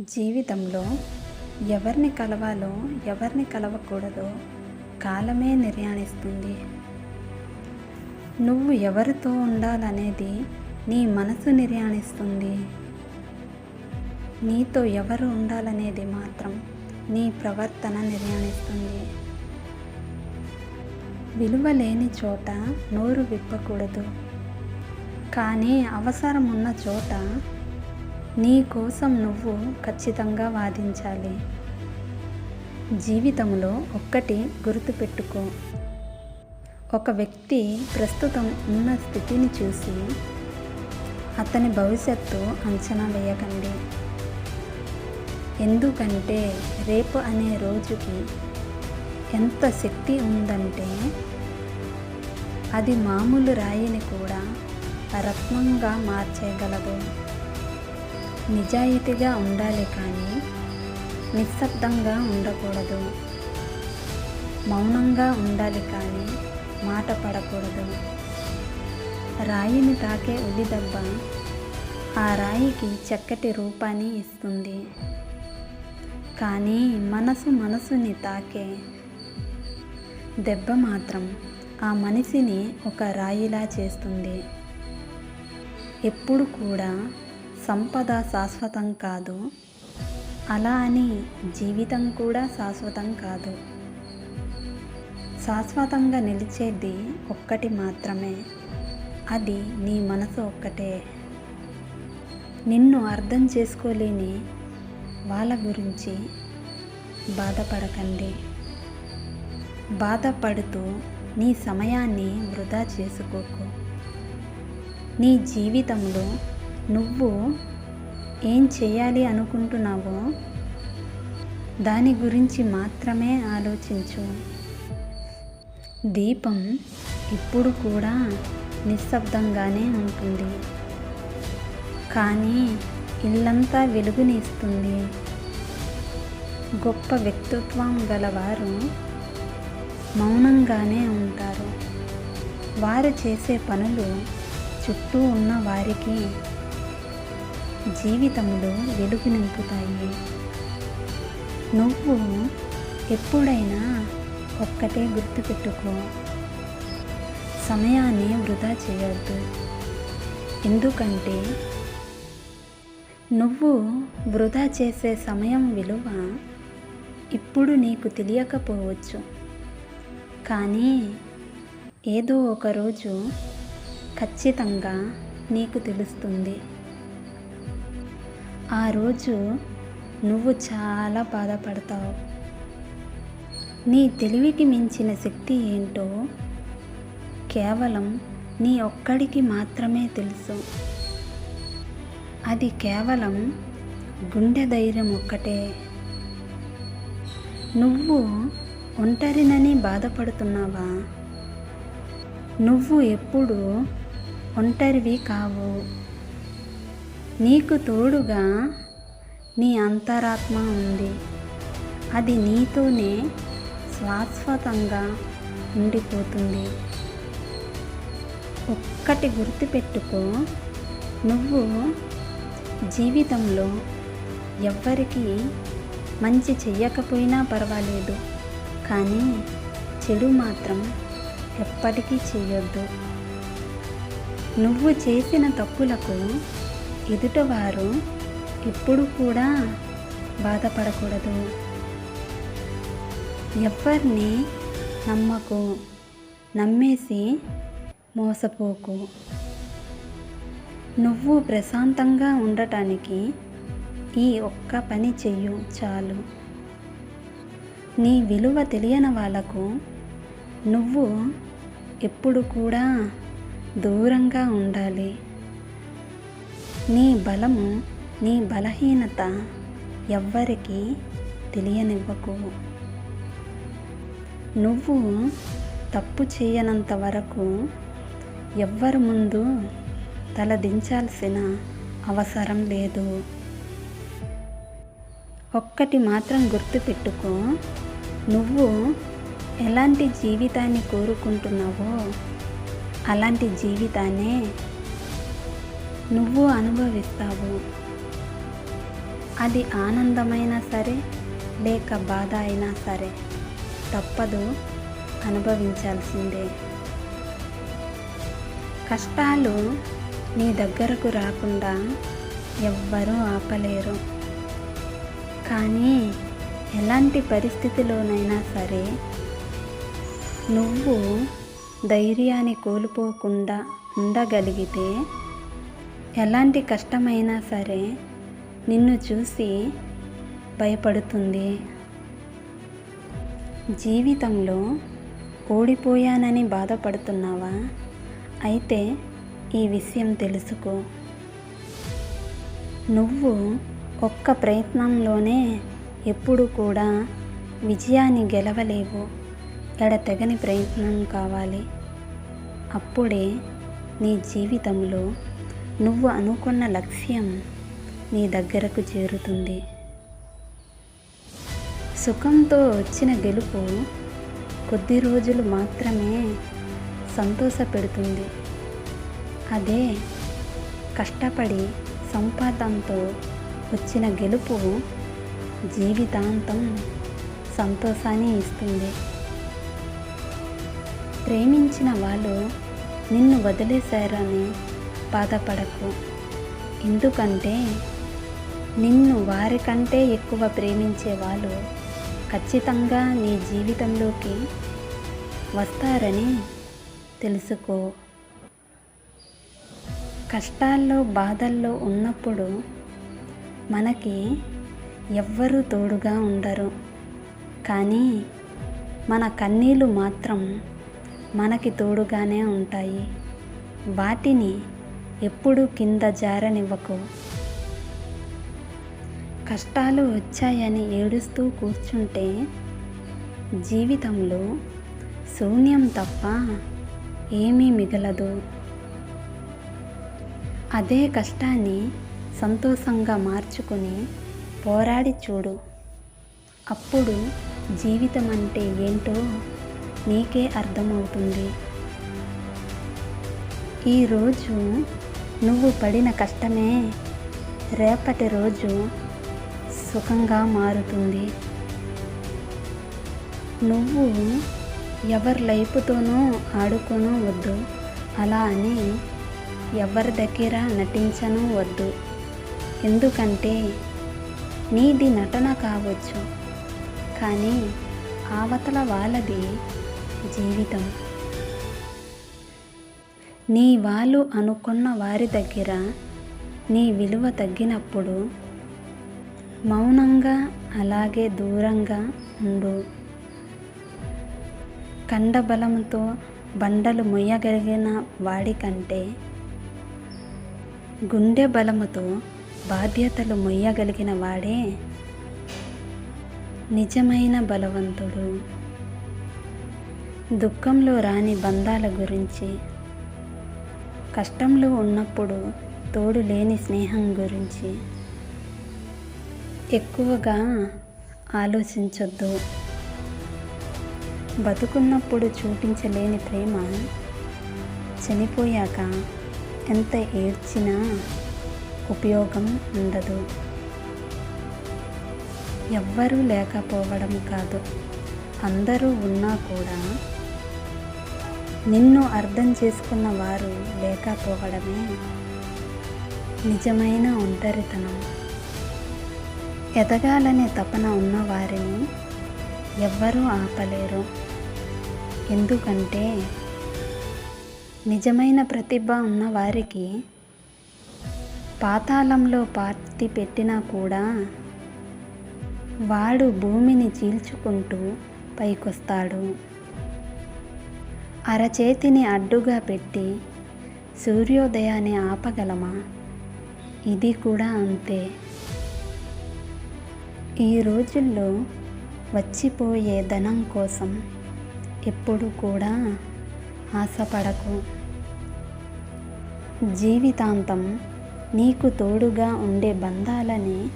జీవితంలో ఎవరిని కలవాలో ఎవరిని కలవకూడదో కాలమే నిర్ణయిస్తుంది నువ్వు ఎవరితో ఉండాలనేది నీ మనసు నిర్ణయిస్తుంది నీతో ఎవరు ఉండాలనేది మాత్రం నీ ప్రవర్తన నిర్ణయిస్తుంది విలువ లేని చోట నోరు విప్పకూడదు. కానీ అవసరం ఉన్న చోట నీ కోసం నువ్వు ఖచ్చితంగా వాదించాలి. జీవితంలో ఒక్కటి గుర్తుపెట్టుకో. ఒక వ్యక్తి ప్రస్తుతం ఉన్న స్థితిని చూసి అతని భవిష్యత్తు అంచనా వేయకండి. ఎందుకంటే రేపు అనే రోజుకి ఎంత శక్తి ఉందంటే అది మామూలు రాయిని కూడా రత్నంగా మార్చేయగలదు. నిజాయితీగా ఉండాలి కానీ నిశ్శబ్దంగా ఉండకూడదు. మౌనంగా ఉండాలి కానీ మాట పడకూడదు. రాయిని తాకే ఉలి దెబ్బ ఆ రాయికి చక్కటి రూపాన్ని ఇస్తుంది. కానీ మనసు మనసుని తాకే దెబ్బ మాత్రం ఆ మనిషిని ఒక రాయిలా చేస్తుంది. ఎప్పుడు కూడా సంపద శాశ్వతం కాదు. అలా అని జీవితం కూడా శాశ్వతం కాదు. శాశ్వతంగా నిలిచేది ఒక్కటి మాత్రమే. అది నీ మనసు ఒక్కటే. నిన్ను అర్థం చేసుకోలేని వాళ్ళ గురించి బాధపడకండి. బాధపడుతూ నీ సమయాన్ని వృధా చేసుకోకు. నీ జీవితంలో నువ్వు ఏం చేయాలి అనుకుంటున్నావో దాని గురించి మాత్రమే ఆలోచించు. దీపం ఇప్పుడు కూడా నిశ్శబ్దంగానే ఉంటుంది. కానీ ఇల్లంతా వెలుగునిస్తుంది. గొప్ప వ్యక్తిత్వం గలవారు మౌనంగానే ఉంటారు. వారు చేసే పనులు చుట్టూ ఉన్న వారికి జీవితంలో వెలుగు నింపుతాయి. నువ్వు ఎప్పుడైనా ఒక్కటే గుర్తుపెట్టుకో సమయాన్ని వృధా చేయొద్దు. ఎందుకంటే నువ్వు వృధా చేసే సమయం విలువ ఇప్పుడు నీకు తెలియకపోవచ్చు. కానీ ఏదో ఒకరోజు ఖచ్చితంగా నీకు తెలుస్తుంది. ఆ రోజు నువ్వు చాలా బాధపడతావు. నీ తెలివికి మించిన శక్తి ఏంటో కేవలం నీ ఒక్కడికి మాత్రమే తెలుసు. అది కేవలం గుండె ధైర్యం ఒక్కటే. నువ్వు ఒంటరినని బాధపడుతున్నావా? నువ్వు ఎప్పుడు ఒంటరివి కావు. నీకు తోడుగా నీ అంతరాత్మ ఉంది. అది నీతోనే శాశ్వతంగా ఉండిపోతుంది. ఒక్కటి గుర్తుపెట్టుకో నువ్వు జీవితంలో ఎవ్వరికి మంచి చెయ్యకపోయినా పర్వాలేదు. కానీ చెడు మాత్రం ఎప్పటికీ చేయొద్దు నువ్వు చేసిన తప్పులకు ఎదుటవారు ఎప్పుడు కూడా బాధపడకూడదు. ఎవరిని నమ్మకు నమ్మేసి మోసపోకు. నువ్వు ప్రశాంతంగా ఉండటానికి ఈ ఒక్క పని చెయ్యు చాలు. నీ విలువ తెలియని వాళ్ళకు నువ్వు ఎప్పుడు కూడా దూరంగా ఉండాలి. నీ బలము నీ బలహీనత ఎవ్వరికి తెలియనివ్వకు. నువ్వు తప్పు చేయనంత వరకు ఎవ్వరి ముందు తలదించాల్సిన అవసరం లేదు. ఒక్కటి మాత్రం గుర్తుపెట్టుకో నువ్వు ఎలాంటి జీవితాన్ని కోరుకుంటున్నావో అలాంటి జీవితాన్నే నువ్వు అనుభవిస్తావు. అది ఆనందమైనా సరే లేక బాధ అయినా సరే తప్పదు అనుభవించాల్సిందే. కష్టాలు నీ దగ్గరకు రాకుండా ఎవ్వరూ ఆపలేరు. కానీ ఎలాంటి పరిస్థితిలోనైనా సరే నువ్వు ధైర్యాన్ని కోల్పోకుండా ఉండగలిగితే ఎలాంటి కష్టమైనా సరే నిన్ను చూసి భయపడుతుంది. జీవితంలో ఓడిపోయానని బాధపడుతున్నావా? అయితే ఈ విషయం తెలుసుకో. నువ్వు ఒక్క ప్రయత్నంలోనే ఎప్పుడు కూడా విజయాన్ని గెలవలేవు. ఎడతెగని ప్రయత్నం కావాలి. అప్పుడే నీ జీవితంలో నువ్వు అనుకున్న లక్ష్యం నీ దగ్గరకు చేరుతుంది. సుఖంతో వచ్చిన గెలుపు కొద్ది రోజులు మాత్రమే సంతోషపెడుతుంది. అదే కష్టపడి సంపాదంతో వచ్చిన గెలుపు జీవితాంతం సంతోషాన్ని ఇస్తుంది. ప్రేమించిన వాళ్ళు నిన్ను వదిలేశారని బాధపడకు. ఎందుకంటే నిన్ను వారికంటే ఎక్కువ ప్రేమించే వాళ్ళు ఖచ్చితంగా నీ జీవితంలోకి వస్తారని తెలుసుకో. కష్టాల్లో బాధల్లో ఉన్నప్పుడు మనకి ఎవ్వరూ తోడుగా ఉండరు. కానీ మన కన్నీళ్ళు మాత్రం మనకి తోడుగానే ఉంటాయి. వాటిని ఎప్పుడూ కింద జారనివ్వకు. కష్టాలు వచ్చాయని ఏడుస్తూ కూర్చుంటే జీవితంలో శూన్యం తప్ప ఏమీ మిగలదు. అదే కష్టాన్ని సంతోషంగా మార్చుకుని పోరాడి చూడు. అప్పుడు జీవితం అంటే ఏంటో నీకే అర్థమవుతుంది. ఈరోజు నువ్వు పడిన కష్టమే రేపటి రోజు సుఖంగా మారుతుంది. నువ్వు ఎవరి లైఫ్తోనూ ఆడుకోను వద్దు. అలా అని ఎవరి దగ్గర నటించను వద్దు. ఎందుకంటే నీది నటన కావచ్చు కానీ ఆవతల వాళ్ళది జీవితం. నీ వాళ్ళు అనుకున్న వారి దగ్గర నీ విలువ తగ్గినప్పుడు మౌనంగా అలాగే దూరంగా ఉండు. కండబలంతో బండలు మొయ్యగలిగిన వాడికంటే గుండె బలముతో బాధ్యతలు మొయ్యగలిగిన వాడే నిజమైన బలవంతుడు. దుఃఖంలో రాని బంధాల గురించి కష్టంలో ఉన్నప్పుడు తోడు లేని స్నేహం గురించి ఎక్కువగా ఆలోచించొద్దు. బతుకున్నప్పుడు చూపించలేని ప్రేమ చనిపోయాక ఎంత ఏడ్చినా ఉపయోగం ఉండదు. ఎవ్వరూ లేకపోవడం కాదు. అందరూ ఉన్నా కూడా నిన్ను అర్థం చేసుకున్న వారు లేకపోవడమే నిజమైన ఒంటరితనం. ఎదగాలనే తపన ఉన్నవారిని ఎవ్వరూ ఆపలేరు. ఎందుకంటే నిజమైన ప్రతిభ ఉన్నవారికి పాతాళంలో పార్తి పెట్టినా కూడా వాడు భూమిని చీల్చుకుంటూ పైకొస్తాడు. అరచేతిని అడ్డుగా పెట్టి సూర్యోదయాన్ని ఆపగలమా? ఇది కూడా అంతే. ఈ రోజుల్లో వచ్చిపోయే ధనం కోసం ఎప్పుడు కూడా ఆశపడకు. జీవితాంతం నీకు తోడుగా ఉండే బంధాలని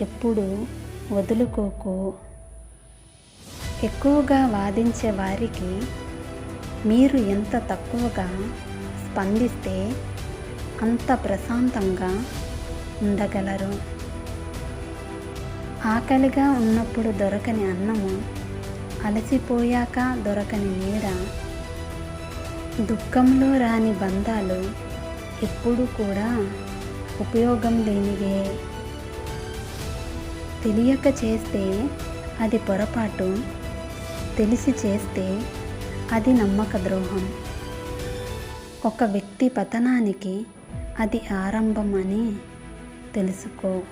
ఎప్పుడు వదులుకోకు. ఎక్కువగా వాదించే వారికి మీరు ఎంత తక్కువగా స్పందిస్తే అంత ప్రశాంతంగా ఉండగలరు. ఆకలిగా ఉన్నప్పుడు దొరకని అన్నము అలసిపోయాక దొరకని నీడ దుఃఖంలో రాని బంధాలు ఎప్పుడు కూడా ఉపయోగం లేనివే. తెలియక చేస్తే అది పొరపాటు తెలిసి చేస్తే అది నమ్మక ద్రోహం. ఒక వ్యక్తి పతనానికి అది ఆరంభం అని తెలుసుకో.